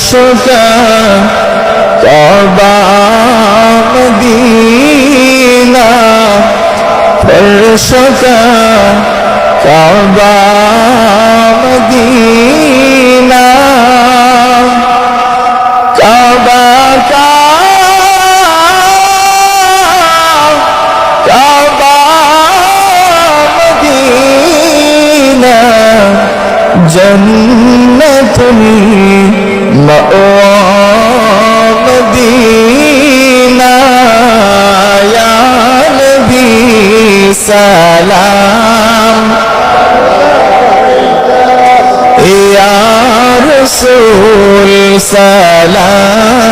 ফরশকা কাবা মদিনা। ফরশকা কাবা মদিনা। কাবা কাবা মদিনা। জন্নতুল মদিনা ইয়া নবী সালাম। ইয়া রাসূল সালাম।